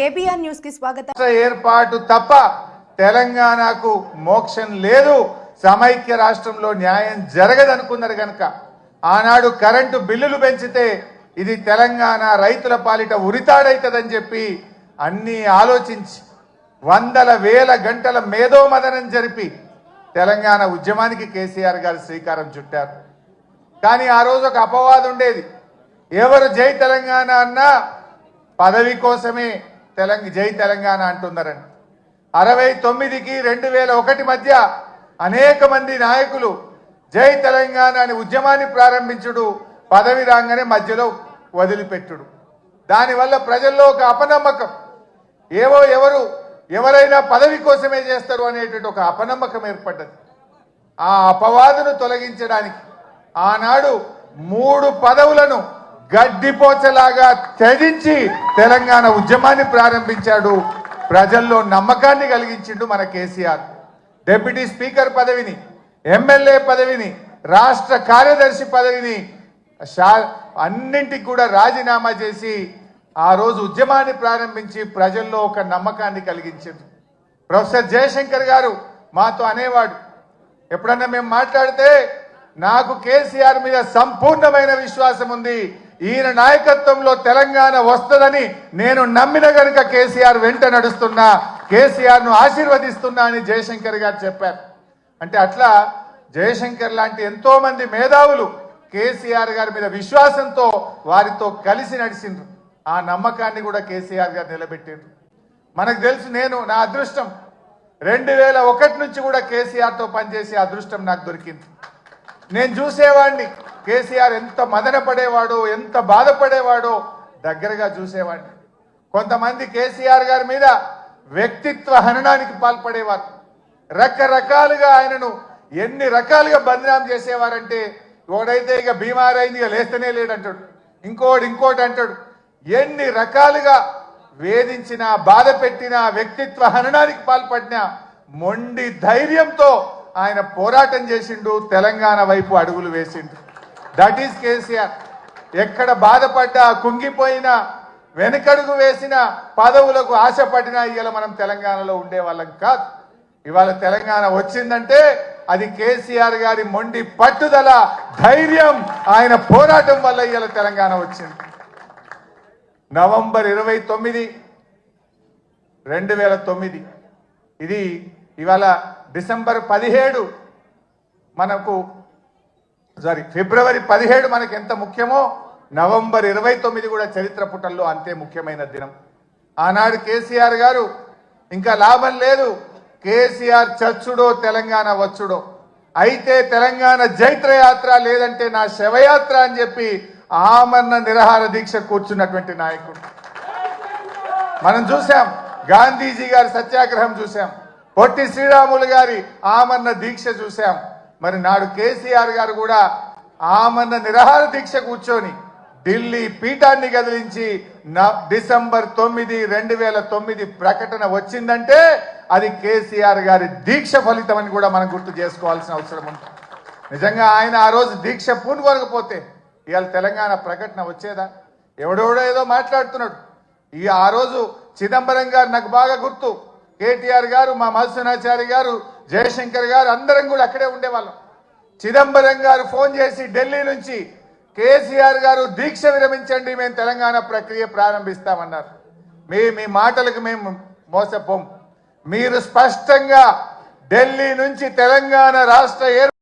KBR న్యూస్కి స్వాగతం. ఏర్పాటు తప్ప తెలంగాణకు మోక్షం లేదు. సమైక్య రాష్ట్రంలో న్యాయం జరగదనుకున్నారు కనుక ఆనాడు కరెంటు బిల్లులు పెంచితే ఇది తెలంగాణ రైతుల పాలిట ఉరితాడైతుందని చెప్పి అన్ని ఆలోచించి వందల వేల గంటల మేధోమదనం జరిపి తెలంగాణ ఉద్యమానికి కేసీఆర్ గారు శ్రీకారం చుట్టారు. కానీ ఆ రోజు ఒక అపవాదం ఉండేది ఎవరు జై తెలంగాణ అన్నా పదవి కోసమే తెలంగ జై తెలంగాణ అంటున్నారని. అరవై తొమ్మిదికి రెండు వేల ఒకటి మధ్య అనేక మంది నాయకులు జై తెలంగాణ అనే ఉద్యమాన్ని ప్రారంభించుడు పదవి రాగానే మధ్యలో వదిలిపెట్టుడు. దానివల్ల ప్రజల్లో ఒక అపనమ్మకం. ఏవో ఎవరు ఎవరైనా పదవి కోసమే చేస్తారు అనేటువంటి ఒక అపనమ్మకం ఏర్పడ్డది. ఆ అపవాదును తొలగించడానికి ఆనాడు మూడు పదవులను గడ్డిపోచలాగా త్యజించి తెలంగాణ ఉద్యమాన్ని ప్రారంభించాడు. ప్రజల్లో నమ్మకాన్ని కలిగించిండు మన కేసీఆర్. డిప్యూటీ స్పీకర్ పదవిని ఎమ్మెల్యే పదవిని రాష్ట్ర కార్యదర్శి పదవిని షా- అన్నింటికి కూడా రాజీనామా చేసి ఆ రోజు ఉద్యమాన్ని ప్రారంభించి ప్రజల్లో ఒక నమ్మకాన్ని కలిగించారు ప్రొఫెసర్ జయశంకర్ గారు మాతో అనేవాడు ఎప్పుడన్నా మేము మాట్లాడితే నాకు కేసీఆర్ మీద సంపూర్ణమైన విశ్వాసం ఉంది. ఈయన నాయకత్వంలో తెలంగాణ వస్తుందని నేను నమ్మిన గనుక కేసీఆర్ వెంట నడుస్తున్నా కేసీఆర్ను ఆశీర్వదిస్తున్నా అని జయశంకర్ గారు చెప్పారు. అంటే అట్లా జయశంకర్ లాంటి ఎంతో మంది మేధావులు కేసీఆర్ గారి మీద విశ్వాసంతో వారితో కలిసి నడిచిండ్రు ఆ నమ్మకాన్ని కూడా కేసీఆర్ గారు నిలబెట్టిండ్రు. మనకు తెలుసు నేను నా అదృష్టం. రెండు వేల ఒకటి నుంచి కూడా కేసీఆర్తో పనిచేసే అదృష్టం నాకు దొరికింది. నేను చూసేవాడిని కేసీఆర్ ఎంత మదన పడేవాడో ఎంత బాధపడేవాడో దగ్గరగా చూసేవాడిని. కొంతమంది కేసీఆర్ గారి మీద వ్యక్తిత్వ హననానికి పాల్పడేవారు. రకరకాలుగా ఆయనను ఎన్ని రకాలుగా బదనాం చేసేవారంటే ఒకడైతే ఇక బీమార్ అయింది ఇక లేస్తేనే లేడంటాడు. ఇంకోటి ఇంకోటి అంటాడు. ఎన్ని రకాలుగా వేధించిన బాధ పెట్టిన వ్యక్తిత్వ హననానికి పాల్పడిన మొండి ధైర్యంతో ఆయన పోరాటం చేసిండు తెలంగాణ వైపు అడుగులు వేసిండు. That is KCR. ఎక్కడ బాధపడ్డా కుంగిపోయినా వెనకడుగు వేసిన పదవులకు ఆశపడినా ఇవాళ మనం తెలంగాణలో ఉండే వాళ్ళం కాదు. ఇవాళ తెలంగాణ వచ్చిందంటే అది కేసీఆర్ గారి మొండి పట్టుదల ధైర్యం ఆయన పోరాటం వల్ల ఇవాళ తెలంగాణ వచ్చింది. నవంబర్ ఇరవై తొమ్మిది రెండు వేల తొమ్మిది. ఇది ఇవాళ డిసెంబర్ పదిహేడు మనకు సారీ ఫిబ్రవరి పదిహేడు మనకి ఎంత ముఖ్యమో నవంబర్ ఇరవై తొమ్మిది కూడా చరిత్ర పుటల్లో అంతే ముఖ్యమైన దినం. ఆనాడు కేసీఆర్ గారు ఇంకా లాభం లేదు. కేసీఆర్ చచ్చుడో తెలంగాణ వచ్చుడో. అయితే తెలంగాణ జైత్రయాత్ర లేదంటే నా శవయాత్ర అని చెప్పి ఆమరణ నిరహార దీక్ష కూర్చున్నటువంటి నాయకుడు. మనం చూసాం గాంధీజీ గారి సత్యాగ్రహం చూసాం పొట్టి శ్రీరాములు గారి ఆమరణ దీక్ష చూసాం మరి నాడు కేసీఆర్ గారు కూడా ఆమరణ నిరహార దీక్ష కూర్చొని ఢిల్లీ పీఠాన్ని కదిలించి డిసెంబర్ తొమ్మిది రెండు వేల తొమ్మిది ప్రకటన వచ్చిందంటే అది కేసీఆర్ గారి దీక్ష ఫలితం అని కూడా మనం గుర్తు చేసుకోవాల్సిన అవసరం ఉంటుంది. నిజంగా ఆయన ఆ రోజు దీక్ష పూనుకోకపోతే ఇవాళ తెలంగాణ ప్రకటన వచ్చేదా? ఎవడెవడో ఏదో మాట్లాడుతున్నాడు. ఈ ఆ రోజు చిదంబరం గారు నాకు బాగా గుర్తు. కేటీఆర్ గారు మా మధుసూనాచారి గారు జయశంకర్ గారు అందరం కూడా అక్కడే ఉండేవాళ్ళం. చిదంబరం గారు ఫోన్ చేసి ఢిల్లీ నుంచి కేసీఆర్ గారు దీక్ష విరమించండి మేము తెలంగాణ ప్రక్రియ ప్రారంభిస్తామన్నారు. మీ మీ మాటలకు మేము మోసపోం. మీరు స్పష్టంగా ఢిల్లీ నుంచి తెలంగాణ రాష్ట్ర ఏర్పాటు